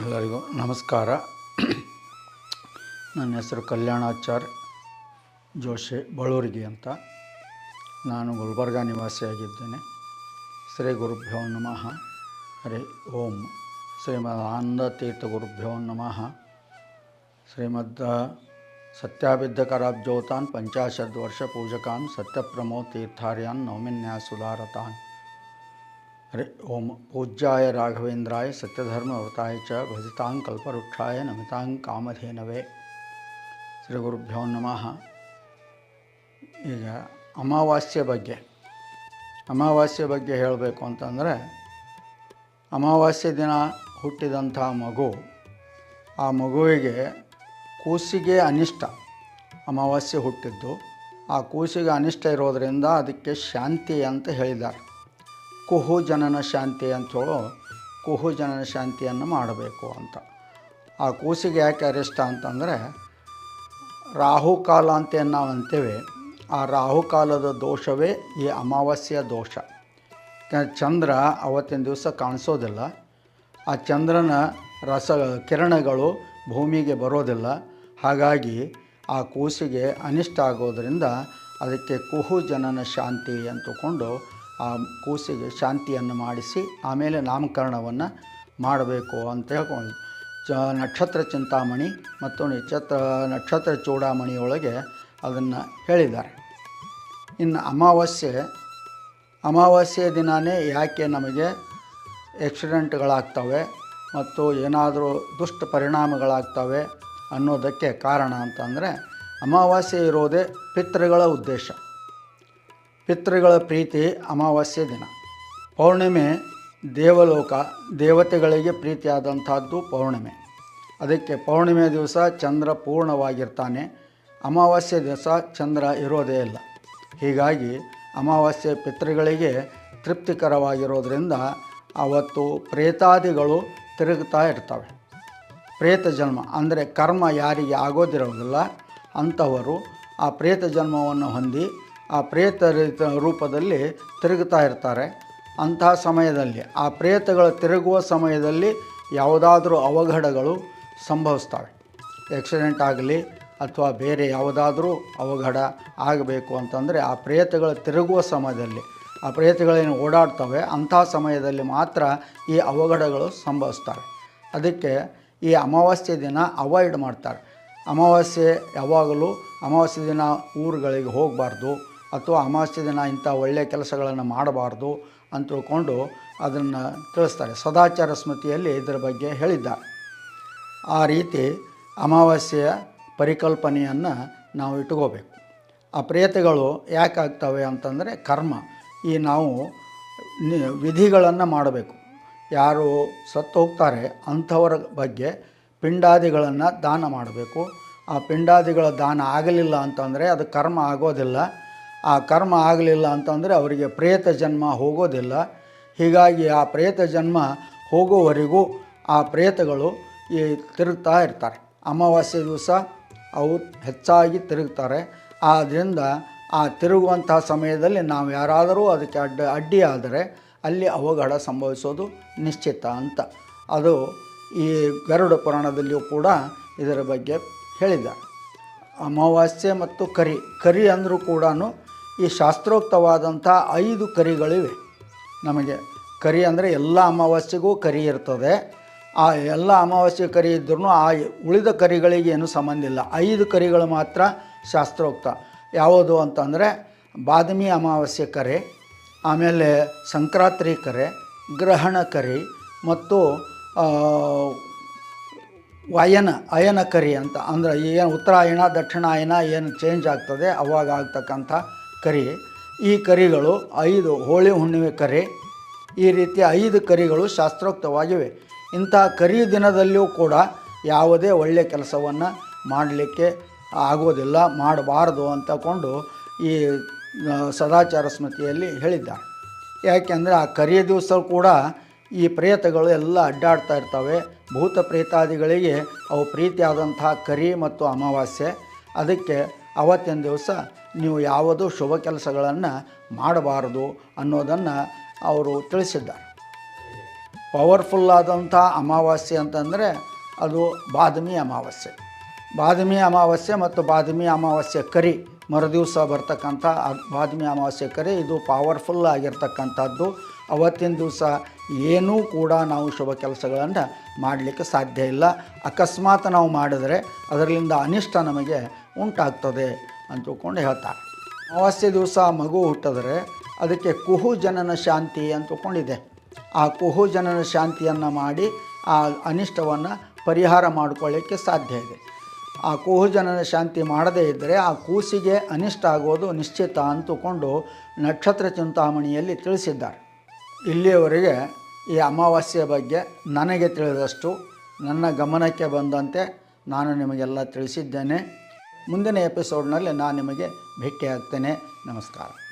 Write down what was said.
ಎಲ್ಲರಿಗೂ ನಮಸ್ಕಾರ. ನನ್ನ ಹೆಸರು ಕಲ್ಯಾಣಾಚಾರ್ ಜೋಶಿ ಬಳೂರಿಗೆ ಅಂತ. ನಾನು ಗುಲ್ಬರ್ಗ ನಿವಾಸಿಯಾಗಿದ್ದೇನೆ. ಶ್ರೀ ಗುರುಭ್ಯೋ ನಮಃ. ಹರಿ ಓಂ. ಶ್ರೀಮದ್ ಆನಂದ ತೀರ್ಥ ಗುರುಭ್ಯೋ ನಮಃ. ಶ್ರೀಮದ್ ಸತ್ಯಾಭಿದ್ಧಕರಾಬ್ಜೋತಾನ್ ಪಂಚಾಶದ್ ವರ್ಷ ಪೂಜಕಾನ್ ಸತ್ಯಪ್ರಮೋ ತೀರ್ಥಾರ್ಯಾನ್ ನೌಮಿನ್ಯಾ ಸುಧಾರತಾನ್ ಹರಿ ಓಂ ಪೂಜ್ಯಾಯ ರಾಘವೇಂದ್ರಾಯ ಸತ್ಯಧರ್ಮವೃತಾಯ ಚ ಭಜಿತಾಂ ಕಲ್ಪವೃಕ್ಷಾಯ ನಮಿತಾಂ ಕಾಮಧೇನವೇ ಶ್ರೀ ಗುರುಭ್ಯೋ ನಮಃ ಈಗ ಅಮಾವಾಸ್ಯೆ ಬಗ್ಗೆ ಅಮಾವಾಸ್ಯೆ ಬಗ್ಗೆ ಹೇಳಬೇಕು ಅಂತಂದರೆ, ಅಮಾವಾಸ್ಯೆ ದಿನ ಹುಟ್ಟಿದಂಥ ಮಗು, ಆ ಮಗುವಿಗೆ ಕೂಸಿಗೆ ಅನಿಷ್ಟ, ಅಮಾವಾಸ್ಯೆ ಹುಟ್ಟಿದ್ದು. ಆ ಕೂಸಿಗೆ ಅನಿಷ್ಟ ಇರೋದರಿಂದ ಅದಕ್ಕೆ ಶಾಂತಿ ಅಂತ ಹೇಳಿದ್ದಾರೆ. ಕುಹು ಜನನ ಶಾಂತಿ ಅಂತ ಹೇಳೋ ಕುಹು ಜನನ ಶಾಂತಿಯನ್ನು ಮಾಡಬೇಕು ಅಂತ. ಆ ಕೂಸಿಗೆ ಯಾಕೆ ಅರಿಷ್ಟ ಅಂತಂದರೆ ರಾಹುಕಾಲ ಅಂತ ನಾವು ಅಂತೇವೆ, ಆ ರಾಹುಕಾಲದ ದೋಷವೇ ಈ ಅಮಾವಾಸ್ಯ ದೋಷ. ಚಂದ್ರ ಅವತ್ತಿನ ದಿವಸ ಕಾಣಿಸೋದಿಲ್ಲ, ಆ ಚಂದ್ರನ ರಸ ಕಿರಣಗಳು ಭೂಮಿಗೆ ಬರೋದಿಲ್ಲ. ಹಾಗಾಗಿ ಆ ಕೂಸಿಗೆ ಅನಿಷ್ಟ ಆಗೋದರಿಂದ ಅದಕ್ಕೆ ಕುಹು ಜನನ ಶಾಂತಿ ಅಂತ ತಗೊಂಡು ಆ ಕೂಸಿಗೆ ಶಾಂತಿಯನ್ನು ಮಾಡಿಸಿ ಆಮೇಲೆ ನಾಮಕರಣವನ್ನು ಮಾಡಬೇಕು ಅಂತ ಹೇಳ್ಕೊಂಡು ಚ ನಕ್ಷತ್ರ ಚಿಂತಾಮಣಿ ಮತ್ತು ನಕ್ಷತ್ರ ನಕ್ಷತ್ರ ಚೂಡಾಮಣಿಯೊಳಗೆ ಅದನ್ನು ಹೇಳಿದ್ದಾರೆ. ಇನ್ನು ಅಮಾವಾಸ್ಯೆ ಅಮಾವಾಸ್ಯೆ ದಿನವೇ ಯಾಕೆ ನಮಗೆ ಆಕ್ಸಿಡೆಂಟ್ಗಳಾಗ್ತವೆ ಮತ್ತು ಏನಾದರೂ ದುಷ್ಟ ಪರಿಣಾಮಗಳಾಗ್ತವೆ ಅನ್ನೋದಕ್ಕೆ ಕಾರಣ ಅಂತಂದರೆ ಅಮಾವಾಸ್ಯೆ ಇರೋದೇ ಪಿತೃಗಳ ಉದ್ದೇಶ. ಪಿತೃಗಳ ಪ್ರೀತಿ ಅಮಾವಾಸ್ಯೆ ದಿನ. ಪೌರ್ಣಿಮೆ ದೇವಲೋಕ ದೇವತೆಗಳಿಗೆ ಪ್ರೀತಿಯಾದಂಥದ್ದು ಪೌರ್ಣಿಮೆ. ಅದಕ್ಕೆ ಪೌರ್ಣಿಮೆ ದಿವಸ ಚಂದ್ರ ಪೂರ್ಣವಾಗಿರ್ತಾನೆ. ಅಮಾವಾಸ್ಯೆ ದಿವಸ ಚಂದ್ರ ಇರೋದೇ ಇಲ್ಲ. ಹೀಗಾಗಿ ಅಮಾವಾಸ್ಯೆ ಪಿತೃಗಳಿಗೆ ತೃಪ್ತಿಕರವಾಗಿರೋದ್ರಿಂದ ಅವತ್ತು ಪ್ರೇತಾದಿಗಳು ತಿರುಗ್ತಾ ಇರ್ತವೆ. ಪ್ರೇತ ಜನ್ಮ ಅಂದರೆ ಕರ್ಮ ಯಾರಿಗೆ ಆಗೋದಿರೋದಿಲ್ಲ, ಅಂಥವರು ಆ ಪ್ರೇತ ಜನ್ಮವನ್ನು ಹೊಂದಿ ಆ ಪ್ರೇತ ರೂಪದಲ್ಲಿ ತಿರುಗುತ್ತಾ ಇರ್ತಾರೆ. ಅಂತಹ ಸಮಯದಲ್ಲಿ, ಆ ಪ್ರೇತಗಳು ತಿರುಗುವ ಸಮಯದಲ್ಲಿ ಯಾವುದಾದ್ರೂ ಅವಘಡಗಳು ಸಂಭವಿಸ್ತವೆ. ಆಕ್ಸಿಡೆಂಟ್ ಆಗಲಿ ಅಥವಾ ಬೇರೆ ಯಾವುದಾದ್ರೂ ಅವಘಡ ಆಗಬೇಕು ಅಂತಂದರೆ ಆ ಪ್ರೇತಗಳು ತಿರುಗುವ ಸಮಯದಲ್ಲಿ, ಆ ಪ್ರೇತಗಳೇನು ಓಡಾಡ್ತವೆ ಅಂಥ ಸಮಯದಲ್ಲಿ ಮಾತ್ರ ಈ ಅವಘಡಗಳು ಸಂಭವಿಸ್ತವೆ. ಅದಕ್ಕೆ ಈ ಅಮಾವಾಸ್ಯೆ ದಿನ ಅವಾಯ್ಡ್ ಮಾಡ್ತಾರೆ. ಅಮಾವಾಸ್ಯೆ ಯಾವಾಗಲೂ ಅಮಾವಾಸ್ಯೆ ದಿನ ಊರುಗಳಿಗೆ ಹೋಗಬಾರ್ದು ಅಥವಾ ಅಮಾವಾಸ್ಯೆ ದಿನ ಇಂಥ ಒಳ್ಳೆಯ ಕೆಲಸಗಳನ್ನು ಮಾಡಬಾರ್ದು ಅಂತ ತಿಳ್ಕೊಂಡು ಅದನ್ನು ತಿಳಿಸ್ತಾರೆ. ಸದಾಚಾರ ಸ್ಮೃತಿಯಲ್ಲಿ ಇದರ ಬಗ್ಗೆ ಹೇಳಿದ್ದಾರೆ. ಆ ರೀತಿ ಅಮಾವಾಸ್ಯೆಯ ಪರಿಕಲ್ಪನೆಯನ್ನು ನಾವು ಇಟ್ಕೋಬೇಕು ಆ ಪ್ರೇತಗಳು ಯಾಕೆ ಆಗ್ತವೆ ಅಂತಂದರೆ ಕರ್ಮ. ಈ ನಾವು ವಿಧಿಗಳನ್ನು ಮಾಡಬೇಕು. ಯಾರು ಸತ್ತು ಹೋಗ್ತಾರೆ ಅಂಥವರ ಬಗ್ಗೆ ಪಿಂಡಾದಿಗಳನ್ನು ದಾನ ಮಾಡಬೇಕು. ಆ ಪಿಂಡಾದಿಗಳ ದಾನ ಆಗಲಿಲ್ಲ ಅಂತಂದರೆ ಅದು ಕರ್ಮ ಆಗೋದಿಲ್ಲ. ಆ ಕರ್ಮ ಆಗಲಿಲ್ಲ ಅಂತಂದರೆ ಅವರಿಗೆ ಪ್ರೇತ ಜನ್ಮ ಹೋಗೋದಿಲ್ಲ. ಹೀಗಾಗಿ ಆ ಪ್ರೇತ ಜನ್ಮ ಹೋಗೋವರೆಗೂ ಆ ಪ್ರೇತಗಳು ಈ ತಿರುಗ್ತಾ ಇರ್ತಾರೆ. ಅಮಾವಾಸ್ಯೆ ದಿವಸ ಅವು ಹೆಚ್ಚಾಗಿ ತಿರುಗ್ತಾರೆ. ಆದ್ದರಿಂದ ಆ ತಿರುಗುವಂತಹ ಸಮಯದಲ್ಲಿ ನಾವು ಯಾರಾದರೂ ಅದಕ್ಕೆ ಅಡ್ಡ ಅಡ್ಡಿಯಾದರೆ ಅಲ್ಲಿ ಅವಘಡ ಸಂಭವಿಸೋದು ನಿಶ್ಚಿತ ಅಂತ. ಅದು ಈ ಗರುಡ ಪುರಾಣದಲ್ಲಿಯೂ ಕೂಡ ಇದರ ಬಗ್ಗೆ ಹೇಳಿದ ಅಮಾವಾಸ್ಯೆ ಮತ್ತು ಕರಿ ಕರಿ ಅಂದರೂ ಕೂಡ ಈ ಶಾಸ್ತ್ರೋಕ್ತವಾದಂಥ ಐದು ಕರಿಗಳಿವೆ. ನಮಗೆ ಕರಿ ಅಂದರೆ ಎಲ್ಲ ಅಮಾವಾಸ್ಯೆಗೂ ಕರಿ ಇರ್ತದೆ. ಆ ಎಲ್ಲ ಅಮಾವಾಸ್ಯೆ ಕರಿ ಇದ್ರೂ ಆ ಉಳಿದ ಕರಿಗಳಿಗೆ ಏನು ಸಂಬಂಧ ಇಲ್ಲ. ಐದು ಕರಿಗಳು ಮಾತ್ರ ಶಾಸ್ತ್ರೋಕ್ತ. ಯಾವುದು ಅಂತಂದರೆ ಬಾದಾಮಿ ಅಮಾವಾಸ್ಯೆ ಕರೆ, ಆಮೇಲೆ ಸಂಕ್ರಾಂತಿ ಕರೆ, ಗ್ರಹಣ ಕರಿ ಮತ್ತು ವಯನ, ಅಯನ ಕರಿ ಅಂತ. ಅಂದರೆ ಏನು ಉತ್ತರಾಯಣ, ದಕ್ಷಿಣಾಯನ ಏನು ಚೇಂಜ್ ಆಗ್ತದೆ, ಅವಾಗ ಆಗ್ತಕ್ಕಂಥ ಕರಿ. ಈ ಕರಿಗಳು ಐದು ಹೋಳಿ ಹುಣ್ಣಿಮೆ ಕರಿ. ಈ ರೀತಿ ಐದು ಕರಿಗಳು ಶಾಸ್ತ್ರೋಕ್ತವಾಗಿವೆ. ಇಂಥ ಕರಿ ದಿನದಲ್ಲಿಯೂ ಕೂಡ ಯಾವುದೇ ಒಳ್ಳೆಯ ಕೆಲಸವನ್ನು ಮಾಡಲಿಕ್ಕೆ ಆಗೋದಿಲ್ಲ, ಮಾಡಬಾರ್ದು ಅಂತಕೊಂಡು ಈ ಸದಾಚಾರ ಸ್ಮೃತಿಯಲ್ಲಿ ಹೇಳಿದ್ದಾರೆ. ಯಾಕೆಂದರೆ ಆ ಕರಿಯ ದಿವಸ ಕೂಡ ಈ ಪ್ರೇತಗಳು ಎಲ್ಲ ಅಡ್ಡಾಡ್ತಾ ಇರ್ತವೆ. ಭೂತ ಪ್ರೇತಾದಿಗಳಿಗೆ ಅವು ಪ್ರೀತಿಯಾದಂತಹ ಕರಿ ಮತ್ತು ಅಮಾವಾಸ್ಯೆ. ಅದಕ್ಕೆ ಅವತ್ತಿನ ದಿವಸ ನೀವು ಯಾವುದು ಶುಭ ಕೆಲಸಗಳನ್ನು ಮಾಡಬಾರದು ಅನ್ನೋದನ್ನು ಅವರು ತಿಳಿಸಿದ್ದಾರೆ. ಪವರ್ಫುಲ್ ಆದಂಥ ಅಮಾವಾಸ್ಯೆ ಅಂತಂದರೆ ಅದು ಬಾದಮಿ ಅಮಾವಾಸ್ಯೆ. ಬಾದಮಿ ಅಮಾವಾಸ್ಯೆ ಮತ್ತು ಬಾದಮಿ ಅಮಾವಾಸ್ಯೆ ಕರಿ, ಮರುದಿವಸ ಬರ್ತಕ್ಕಂಥ ಬಾದಮಿ ಅಮಾವಾಸ್ಯೆ ಕರಿ ಇದು ಪವರ್ಫುಲ್ ಆಗಿರ್ತಕ್ಕಂಥದ್ದು. ಅವತ್ತಿನ ದಿವಸ ಏನೂ ಕೂಡ ನಾವು ಶುಭ ಕೆಲಸಗಳನ್ನು ಮಾಡಲಿಕ್ಕೆ ಸಾಧ್ಯ ಇಲ್ಲ. ಅಕಸ್ಮಾತ್ ನಾವು ಮಾಡಿದರೆ ಅದರಿಂದ ಅನಿಷ್ಟ ನಮಗೆ ಉಂಟಾಗ್ತದೆ. ಅಂತ ತಿಳ್ಕೊಂಡು ಹೇಳ್ತಾರೆ. ಅಮಾವಾಸ್ಯೆ ದಿವಸ ಮಗು ಹುಟ್ಟಿದ್ರೆ ಅದಕ್ಕೆ ಕುಹು ಜನನ ಶಾಂತಿ ಅಂತಕೊಂಡಿದೆ ಆ ಕುಹು ಜನನ ಶಾಂತಿಯನ್ನು ಮಾಡಿ ಆ ಅನಿಷ್ಟವನ್ನು ಪರಿಹಾರ ಮಾಡಿಕೊಳ್ಳಿಕ್ಕೆ ಸಾಧ್ಯ ಇದೆ. ಆ ಕುಹು ಜನನ ಶಾಂತಿ ಮಾಡದೇ ಇದ್ದರೆ ಆ ಕೂಸಿಗೆ ಅನಿಷ್ಟ ಆಗೋದು ನಿಶ್ಚಿತ ಅಂತಕೊಂಡು ನಕ್ಷತ್ರ ಚಿಂತಾಮಣಿಯಲ್ಲಿ ತಿಳಿಸಿದ್ದಾರೆ. ಇಲ್ಲಿಯವರೆಗೆ ಈ ಅಮಾವಾಸ್ಯೆ ಬಗ್ಗೆ ನನಗೆ ತಿಳಿದಷ್ಟು, ನನ್ನ ಗಮನಕ್ಕೆ ಬಂದಂತೆ ನಾನು ನಿಮಗೆಲ್ಲ ತಿಳಿಸಿದ್ದೇನೆ. ಮುಂದಿನ ಎಪಿಸೋಡ್ನಲ್ಲಿ ನಾನು ನಿಮಗೆ ಭೇಟಿಯಾಗ್ತೇನೆ. ನಮಸ್ಕಾರ.